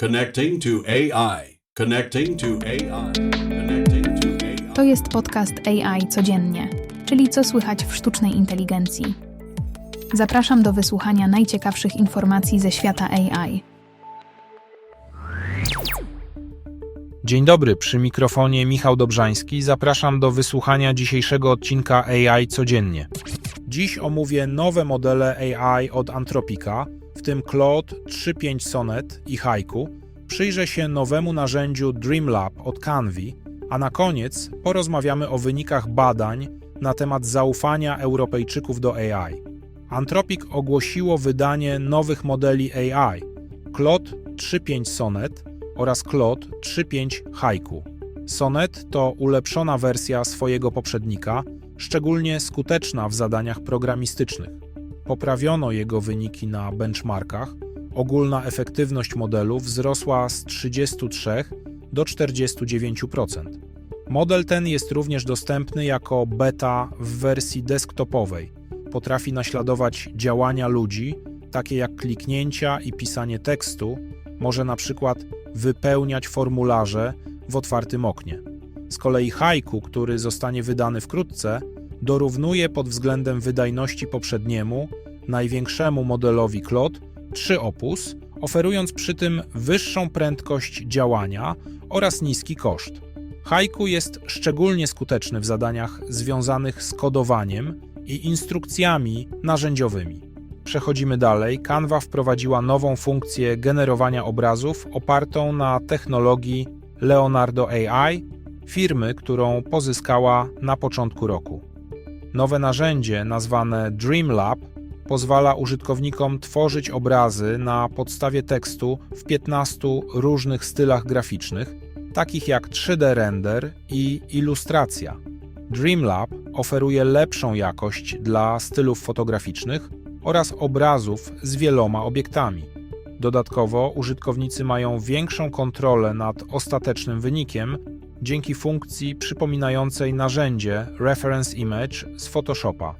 Connecting to AI. Connecting to AI. Connecting to AI. To jest podcast AI codziennie, czyli co słychać w sztucznej inteligencji. Zapraszam do wysłuchania najciekawszych informacji ze świata AI. Dzień dobry, przy mikrofonie Michał Dobrzański. Zapraszam do wysłuchania dzisiejszego odcinka AI codziennie. Dziś omówię nowe modele AI od Antropika, tym Claude 3.5 Sonnet i Haiku. Przyjrzę się nowemu narzędziu Dreamlab od Canvy, a na koniec porozmawiamy o wynikach badań na temat zaufania Europejczyków do AI. Antropik ogłosiło wydanie nowych modeli AI Claude 3.5 Sonnet oraz Claude 3.5 Haiku. Sonnet to ulepszona wersja swojego poprzednika, szczególnie skuteczna w zadaniach programistycznych. Poprawiono jego wyniki na benchmarkach, ogólna efektywność modelu wzrosła z 33 do 49%. Model ten jest również dostępny jako beta w wersji desktopowej. Potrafi naśladować działania ludzi, takie jak kliknięcia i pisanie tekstu, może na przykład wypełniać formularze w otwartym oknie. Z kolei Haiku, który zostanie wydany wkrótce, dorównuje pod względem wydajności poprzedniemu, największemu modelowi Claude 3 Opus, oferując przy tym wyższą prędkość działania oraz niski koszt. Haiku jest szczególnie skuteczny w zadaniach związanych z kodowaniem i instrukcjami narzędziowymi. Przechodzimy dalej. Canva wprowadziła nową funkcję generowania obrazów opartą na technologii Leonardo AI, firmy, którą pozyskała na początku roku. Nowe narzędzie nazwane Dreamlab pozwala użytkownikom tworzyć obrazy na podstawie tekstu w 15 różnych stylach graficznych, takich jak 3D render i ilustracja. Dreamlab oferuje lepszą jakość dla stylów fotograficznych oraz obrazów z wieloma obiektami. Dodatkowo użytkownicy mają większą kontrolę nad ostatecznym wynikiem dzięki funkcji przypominającej narzędzie Reference Image z Photoshopa.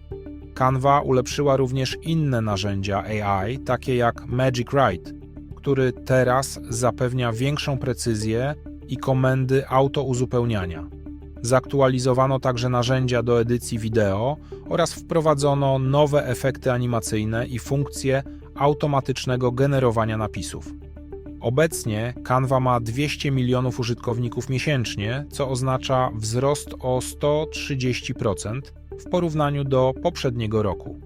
Canva ulepszyła również inne narzędzia AI, takie jak Magic Write, który teraz zapewnia większą precyzję i komendy autouzupełniania. Zaktualizowano także narzędzia do edycji wideo oraz wprowadzono nowe efekty animacyjne i funkcje automatycznego generowania napisów. Obecnie Canva ma 200 milionów użytkowników miesięcznie, co oznacza wzrost o 130% w porównaniu do poprzedniego roku.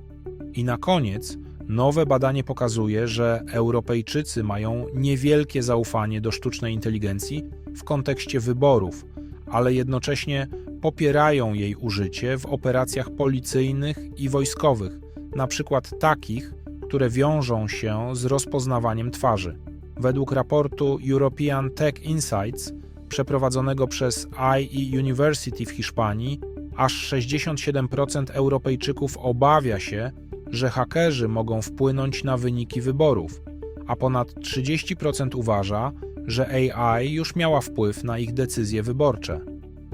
I na koniec, nowe badanie pokazuje, że Europejczycy mają niewielkie zaufanie do sztucznej inteligencji w kontekście wyborów, ale jednocześnie popierają jej użycie w operacjach policyjnych i wojskowych, na przykład takich, które wiążą się z rozpoznawaniem twarzy. Według raportu European Tech Insights przeprowadzonego przez IE University w Hiszpanii, aż 67% Europejczyków obawia się, że hakerzy mogą wpłynąć na wyniki wyborów, a ponad 30% uważa, że AI już miała wpływ na ich decyzje wyborcze.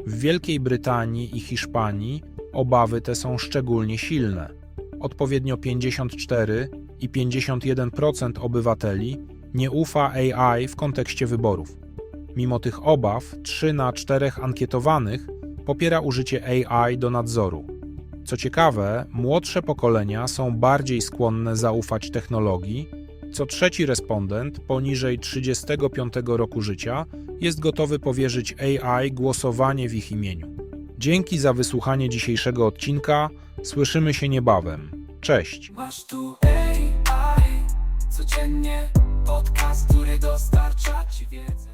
W Wielkiej Brytanii i Hiszpanii obawy te są szczególnie silne. Odpowiednio 54 i 51% obywateli nie ufa AI w kontekście wyborów. Mimo tych obaw, 3 na 4 ankietowanych popiera użycie AI do nadzoru. Co ciekawe, młodsze pokolenia są bardziej skłonne zaufać technologii. Co trzeci respondent poniżej 35 roku życia jest gotowy powierzyć AI głosowanie w ich imieniu. Dzięki za wysłuchanie dzisiejszego odcinka. Słyszymy się niebawem. Cześć. Masz tu AI, codziennie podcast, który dostarcza ci wiedzę.